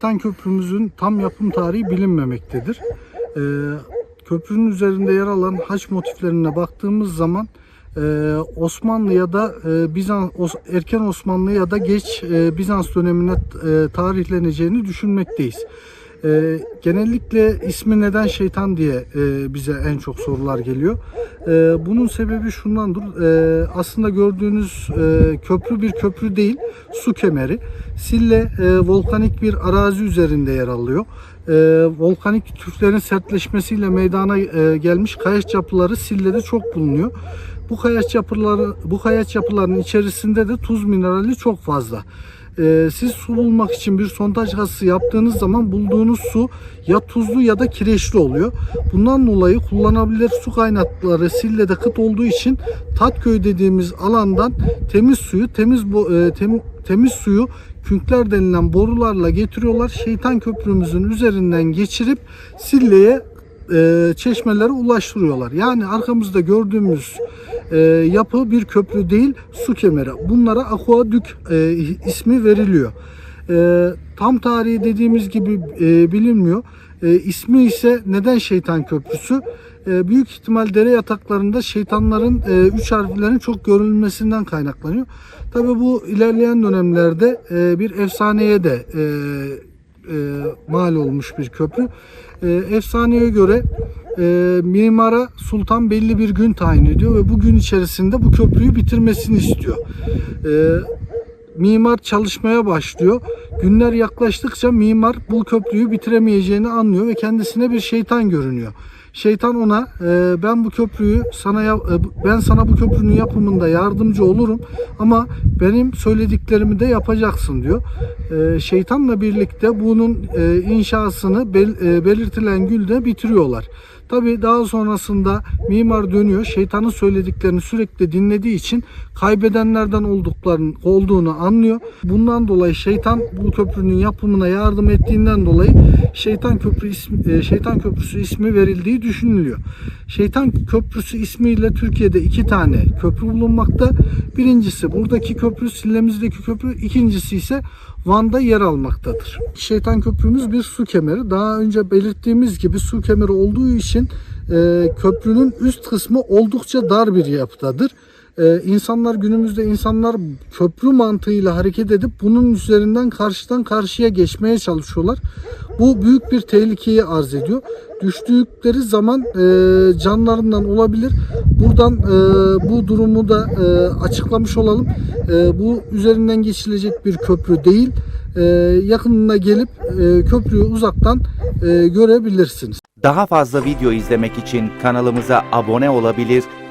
Tan Köprümüzün tam yapım tarihi bilinmemektedir. Ee, köprünün üzerinde yer alan haç motiflerine baktığımız zaman e, Osmanlı ya da e, Bizans Os- erken Osmanlı ya da geç e, Bizans dönemine e, tarihleneceğini düşünmekteyiz. E, genellikle ismi neden şeytan diye e, bize en çok sorular geliyor. E, bunun sebebi şundandır. E, aslında gördüğünüz e, köprü bir köprü değil, su kemeri. Sille e, volkanik bir arazi üzerinde yer alıyor. E, volkanik tüflerin sertleşmesiyle meydana e, gelmiş kayaç yapıları Sille'de çok bulunuyor. Bu kayaç yapıları bu kayaç yapılarının içerisinde de tuz minerali çok fazla. Ee, siz su bulmak için bir sondaj kazısı yaptığınız zaman bulduğunuz su ya tuzlu ya da kireçli oluyor. Bundan dolayı kullanabilir su kaynakları Sille'de kıt olduğu için Tatköy dediğimiz alandan temiz suyu temiz e, tem- temiz suyu künkler denilen borularla getiriyorlar. Şeytan köprümüzün üzerinden geçirip Sille'ye e, çeşmelere ulaştırıyorlar. Yani arkamızda gördüğümüz e, yapı bir köprü değil su kemeri. Bunlara aquadük e, ismi veriliyor. E, tam tarihi dediğimiz gibi e, bilinmiyor. E, ismi ise neden şeytan köprüsü? E, büyük ihtimal dere yataklarında şeytanların e, üç harflerin çok görülmesinden kaynaklanıyor. Tabi bu ilerleyen dönemlerde e, bir efsaneye de e, e, mal olmuş bir köprü. E, efsaneye göre e, mimara sultan belli bir gün tayin ediyor ve bu gün içerisinde bu köprüyü bitirmesini istiyor. E, mimar çalışmaya başlıyor. Günler yaklaştıkça mimar bu köprüyü bitiremeyeceğini anlıyor ve kendisine bir şeytan görünüyor. Şeytan ona e, ben bu köprüyü sana e, ben sana bu köprünün yapımında yardımcı olurum ama benim söylediklerimi de yapacaksın diyor. E, şeytanla birlikte bunun e, inşasını bel- e, belirtilen günde bitiriyorlar. Tabi daha sonrasında mimar dönüyor. Şeytanın söylediklerini sürekli dinlediği için kaybedenlerden olduklarını olduğunu anlıyor. Bundan dolayı şeytan bu köprünün yapımına yardım ettiğinden dolayı Şeytan Köprü ismi, e, Şeytan Köprüsü ismi verildiği düşünülüyor. Şeytan Köprüsü ismiyle Türkiye'de iki tane köprü bulunmakta. Birincisi buradaki köprü, Sille'mizdeki köprü. İkincisi ise Van'da yer almaktadır. Şeytan Köprümüz bir su kemeri. Daha önce belirttiğimiz gibi su kemeri olduğu için e, köprünün üst kısmı oldukça dar bir yapıdadır. Ee, insanlar günümüzde insanlar köprü mantığıyla hareket edip bunun üzerinden karşıdan karşıya geçmeye çalışıyorlar. Bu büyük bir tehlikeyi arz ediyor. Düştükleri zaman e, canlarından olabilir. Buradan e, bu durumu da e, açıklamış olalım. E, bu üzerinden geçilecek bir köprü değil. E, yakınına gelip e, köprüyü uzaktan e, görebilirsiniz. Daha fazla video izlemek için kanalımıza abone olabilir,